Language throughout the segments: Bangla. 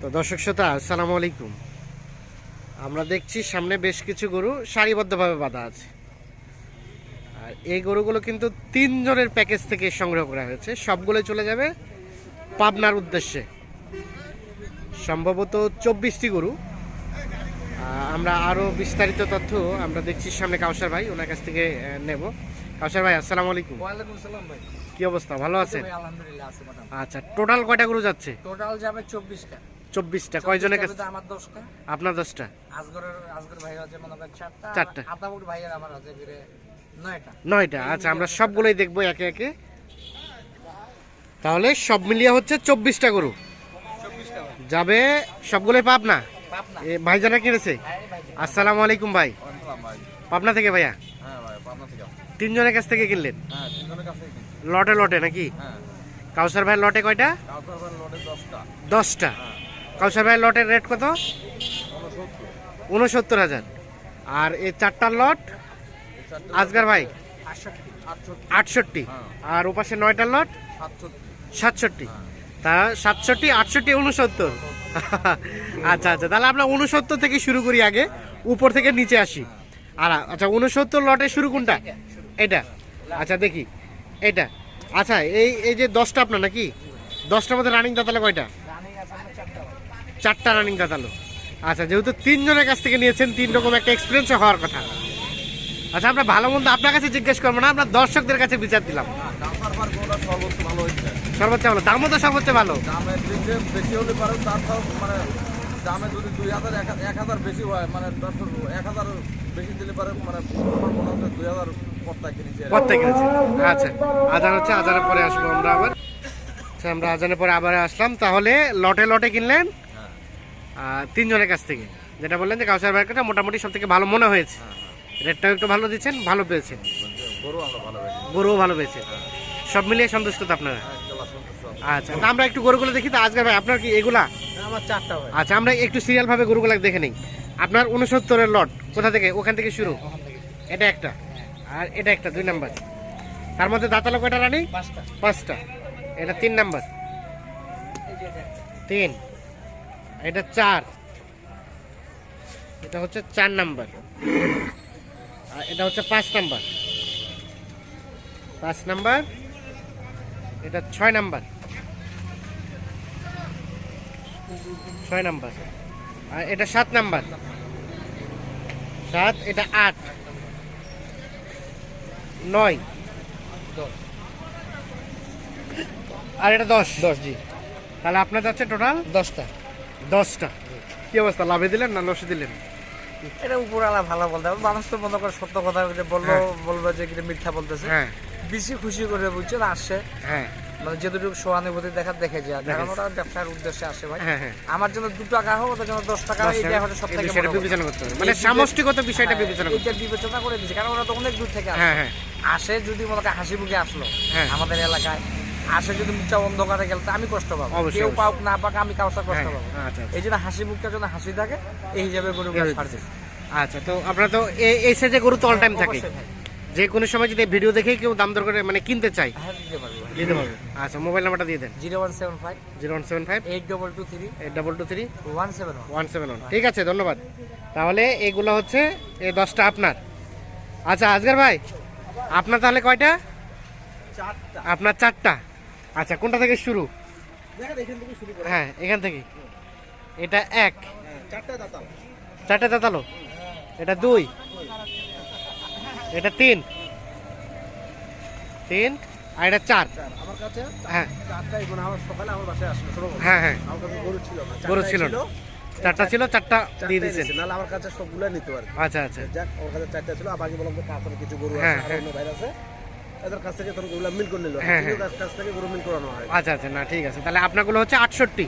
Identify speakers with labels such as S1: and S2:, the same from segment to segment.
S1: তো দর্শক শ্রোতা আসসালামু আলাইকুম। আমরা দেখছি সামনে বেশ কিছু গরু সারিবদ্ধভাবে বাঁধা আছে। আর এই গরুগুলো কিন্তু তিনজনের প্যাকেজ থেকে সংগ্রহ করা হয়েছে। সবগুলো চলে যাবে পাবনার উদ্দেশ্যে। সম্ভবত চব্বিশটি গরু। আমরা আরও বিস্তারিত তথ্য আমরা দেখছি সামনে কাউসার ভাই ওনার কাছ থেকে নেব। কাউসার ভাই আসসালামু আলাইকুম।
S2: ভাই।
S1: কি অবস্থা? ভালো আছেন?
S2: আছে
S1: আচ্ছা টোটাল কয়টা গরু যাচ্ছে?
S2: টোটাল যাবে চব্বিশটা।
S1: চব্বিশটা। কয়জনের কাছে?
S2: আমার দশটা।
S1: আপনার দশটা?
S2: আজগরের আজগর ভাই আছে মনে করেন চারটা
S1: চারটা।
S2: আতাবুর ভাইয়ের আমার আছে ফিরে নয়টা।
S1: নয়টা। আচ্ছা আমরা সবগুলোই দেখব একে একে। তাহলে সব মিলিয়ে হচ্ছে চব্বিশটা গরু।
S2: চব্বিশটা
S1: যাবে সবগুলোই পাবনা? ভাইজানা কিনেছে?
S2: হ্যাঁ ভাই
S1: আসসালামু আলাইকুম ভাই। পাবনা থেকে ভাইয়া?
S2: হ্যাঁ ভাই পাবনা থেকে।
S1: তিনজনের কাছ থেকে কিনলেন?
S2: হ্যাঁ তিনজনের কাছে
S1: লটে লটে নাকি?
S2: হ্যাঁ।
S1: কাউসার ভাই লটে কয়টা?
S2: কাউসার ভাই লটে দশটা।
S1: দশটা। কাউসার ভাই লটের রেট কত?
S2: উনসত্তর
S1: হাজার। আর এই চারটার লট? আজগার ভাই?
S2: আটষট্টি।
S1: আর ওপাশে নয়টার লট?
S2: সাতষট্টি।
S1: তা সাতষট্টি, আটষট্টি উনসত্তর আচ্ছা আচ্ছা তাহলে আমরা উনসত্তর থেকে শুরু করি আগে। উপর থেকে নিচে আসি। আর আচ্ছা উনসত্তর লটে শুরু কোনটা? এটা। আচ্ছা দেখি। এটা। আচ্ছা এই এই যে দশটা আপনার নাকি? দশটার মধ্যে রানিং দাঁতালো কয়টা
S2: রানিং আছে আমার চারটা ভাই
S1: চারটা রানিং দাঁতালো আচ্ছা যেহেতু তিনজনের কাছ থেকে নিয়েছেন তিন রকম একটা এক্সপিরিয়েন্স হওয়ার কথা। আচ্ছা আমরা ভালো মন্দ আপনার কাছে জিজ্ঞেস করব না আমরা দর্শকদের কাছে বিচার দিলাম।
S3: সর্বোচ্চ ভালো হচ্ছে
S1: ভালো দামও তো সর্বোচ্চ ভালো।
S3: বেশি হলে পারে তারপর মানে দামে যদি দুই হাজার এক হাজার- বেশি হয় মানে এক হাজার বেশি দিলে পারে মানে দুই হাজার পর্দা কিনেছি।
S1: আচ্ছা আজান হচ্ছে আজানের পরে আসব আমরা আবার। আচ্ছা আমরা আজানের পরে আবার আসলাম। তাহলে লটে লটে কিনলেন? তিনজনের কাছ থেকে। যেটা বললেন যে কাউসার মার্কেটটা মোটামুটি সব থেকে ভালো মনে হয়েছে।
S3: হ্যাঁ, হ্যাঁ।
S1: রেটটাও একটু ভালো দিচ্ছেন ভালো পেয়েছেন। গরুও ভালো পেয়েছেন সব মিলিয়ে সন্তুষ্ট তো আপনারা?
S3: হ্যাঁ
S1: আচ্ছা আমরা একটু গরুগুলো দেখি তো। আজকে ভাই আপনার কি এগুলা? আচ্ছা আমরা একটু সিরিয়াল ভাবে গরুগুলো দেখে নিই। আপনার উনসত্তরের লট কোথা থেকে? ওখান থেকে শুরু? এটা একটা। আর এটা একটা দুই নাম্বার। তার মধ্যে দাঁতালো কয়টা রানি?
S2: পাঁচটা।
S1: পাঁচটা। এটা তিন নাম্বার। তিন। এটা চার। এটা হচ্ছে চার নাম্বার। আর এটা হচ্ছে পাঁচ নাম্বার। পাঁচ নাম্বার। এটা ছয় নাম্বার। ছয় নাম্বার। আর এটা সাত নাম্বার। সাত এটা আট। নয়। আর এটা দশ।
S2: দশ জি।
S1: তাহলে আপনার যাচ্ছে টোটাল?
S2: দশটা।
S1: দশটা। কি অবস্থা লাভে দিলেন না লসে দিলেন?
S2: এটা উপরালা ভালো বলতে হবে। মানুষ তো মনে করে সত্য কথা বলল
S1: হ্যাঁ।
S2: বলব যে এটা মিথ্যা বলতেছে।
S1: হ্যাঁ।
S2: বেশি খুশি করে বুঝছেন আসছে।
S1: হ্যাঁ।
S2: মানে যেটুকু সহানুভূতি দেখা দেখে যায়। কারণ ওরা ব্যবসার উদ্দেশ্যে আসে ভাই। আমার জন্য দু টাকা হোক ওদের জন্য দশ টাকা এটা
S1: টাকা,
S2: সব থেকে
S1: বিষয়টা বিবেচনা করতে হবে। মানে
S2: এই
S1: সামষ্টিগত বিষয়টা বিবেচনা
S2: এটা বিবেচনা করে দিচ্ছে কারণ ওরা তো অনেক দূর থেকে আসে। আসে যদি মনে হাসি মুখে আসলো। আমাদের এলাকায়। আসে যদি মুখটা অন্ধকারে গেল আমি কষ্ট পাবো। কেউ। পাওক না পাক আমি কাউসার কষ্ট
S1: হ্যাঁ,
S2: পাবো।
S1: আচ্ছা, আচ্ছা।
S2: এই জন্য হাসি মুখটা যেন হাসি থাকে এই হিসাবে গরু
S1: আচ্ছা তো আপনারা তো এই সাইজে গরু তো অল টাইম থাকে। যে কোনো সময় যদি ভিডিও দেখে কেউ দাম দর করে মানে কিনতে চাই
S2: হ্যাঁ দিতে পারব।
S1: আচ্ছা মোবাইল নাম্বারটা দিয়ে দেন।
S2: Zero one seven five.
S1: Zero one seven five.
S2: Eight double two three.
S1: Eight double two three.
S2: One seven one.
S1: Seven one. ঠিক আছে ধন্যবাদ। তাহলে এগুলো হচ্ছে এই দশটা আপনার। আচ্ছা আজগার ভাই আপনার তাহলে কয়টা? আপনার চারটা। আচ্ছা কোনটা থেকে শুরু? হ্যাঁ এখান থেকে। এটা এক।
S3: হ্যাঁ, চারটা দাঁতাল।
S1: এটা দুই। এটা তিন। তিন আর এটা চার।
S3: আমার কাছে
S1: হ্যাঁ।
S3: আমার সকালে আমার বাসায় আসলো শোনো
S1: হ্যাঁ হ্যাঁ।
S3: আমার কাছে গরু ছিল
S1: গরু ছিল। চারটা ছিল চারটা দিয়ে দিয়েছেন
S3: দিয়েছে, নাহলে আমার কাছে সবগুলো নিতে পারে
S1: আচ্ছা আচ্ছা।
S3: যাক ওর কাছে চারটা ছিল। আর বাকি বললাম কিছু গরু আছে
S1: হ্যাঁ,
S3: আর। অন্য ভাইরা আছে। এদের কাছ থেকে মিল করে নিল।
S1: হ্যাঁ, হ্যাঁ।
S3: কাছ থেকে গরু মিল করানো হয়।
S1: আচ্ছা আচ্ছা না ঠিক আছে। তাহলে হচ্ছে আটষট্টি।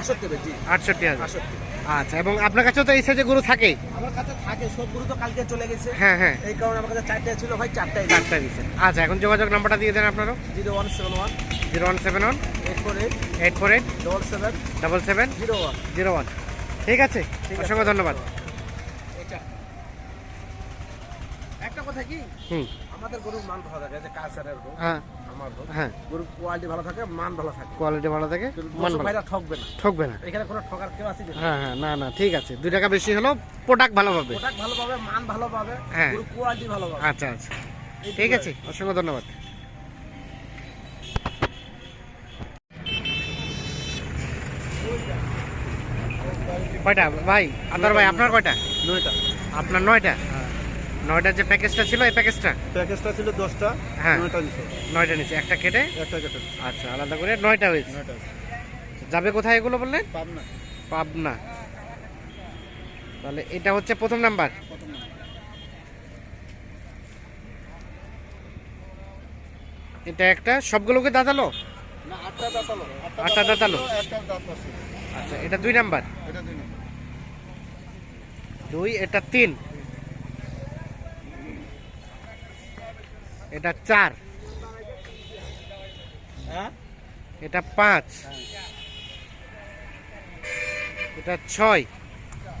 S3: আসক্তি বেশি
S1: আটষট্টি হাজার।
S3: আসক্তি
S1: আচ্ছা এবং আপনার কাছেও তো এই সাইজে গরু থাকেই?
S3: আমার কাছে থাকে সব গরু তো কালকে চলে গেছে।
S1: হ্যাঁ হ্যাঁ।
S3: এই কারণে আমার কাছে চারটাই ছিল ভাই চারটাই
S1: চারটা দিয়েছেন আচ্ছা এখন যোগাযোগ নাম্বারটা দিয়ে দেন আপনারও।
S3: Zero one seven one.
S1: Zero one seven one.
S3: Eight four eight.
S1: Eight four eight.
S3: Double seven.
S1: Double seven.
S3: Zero one.
S1: Zero one. ঠিক আছে। অসংখ্য ধন্যবাদ।
S3: একটা কথা কি?
S1: হুম।
S3: আমাদের গরুর মান ভালো থাকে যে কাছারের গরু
S1: হ্যাঁ।
S3: আমার হোক
S1: হ্যাঁ।
S3: গরুর কোয়ালিটি ভালো থাকে মান ভালো থাকে।
S1: কোয়ালিটি ভালো থাকে মান ভালো
S3: ঠকবে না।
S1: ঠকবে না।
S3: এখানে কোনো ঠকার কেউ আছে
S1: হ্যাঁ হ্যাঁ না না ঠিক আছে। দুই টাকা বেশি হলেও প্রোডাক্ট ভালো পাবে।
S3: প্রোডাক্ট ভালো পাবে মান ভালো পাবে
S1: হ্যাঁ।
S3: গরুর কোয়ালিটি ভালো পাবে।
S1: আচ্ছা আচ্ছা। ঠিক আছে অসংখ্য ধন্যবাদ। কয়টা? ভাই আদার ভাই আপনার কয়টা?
S4: নয়টা।
S1: আপনার নয়টা? নয়টার যে প্যাকেজটা ছিল এই প্যাকেজটা?
S4: প্যাকেজটা ছিল দশটা
S1: হ্যাঁ।
S4: নয়টা দিছে
S1: নয়টা নিচে। একটা কেটে?
S4: একটা কেটে।
S1: আচ্ছা আলাদা করে নয়টা হয়েছে।
S4: নয়টা
S1: যাবে কোথায় এগুলো বললেন?
S4: পাবনা।
S1: পাবনা। তাহলে এটা হচ্ছে প্রথম নাম্বার। এটা একটা? সবগুলোকে দাঁতালো?
S4: না আটটা দাঁতালো।
S1: আটটা দাঁতালো?
S4: একটা দাঁত আছে।
S1: আচ্ছা এটা দুই নাম্বার। দুই এটা তিন। এটা চার।
S3: হ্যাঁ?
S1: এটা পাঁচ। এটা ছয়।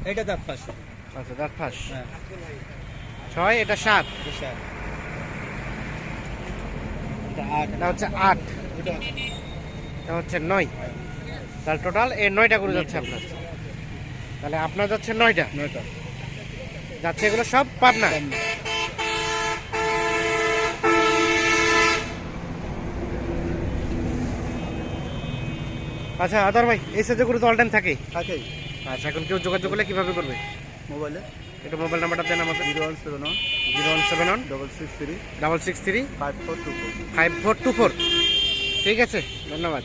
S3: এটা দাঁত পাশে
S1: আচ্ছা দাঁত ফাঁস
S3: হ্যাঁ।
S1: ছয় এটা সাত।
S3: এটা
S1: হচ্ছে আট। এটা হচ্ছে নয়। তাহলে টোটাল এই নয়টা করে যাচ্ছে আপনার। তাহলে আপনার যাচ্ছে নয়টা।
S4: নয়টা।
S1: যাচ্ছে এগুলো সব পাবনা। আচ্ছা আদার ভাই এই করে তো অল টাইম থাকে?
S4: থাকেই।
S1: আচ্ছা এখন কেউ যোগাযোগ করলে কীভাবে করবে?
S4: মোবাইলে।
S1: এটা মোবাইল নাম্বারটা দেন আমাদের
S4: zero one seven one.
S1: Zero one seven one.
S4: Double six three.
S1: Double six three.
S4: Five four two four.
S1: Five four two four. ঠিক আছে ধন্যবাদ।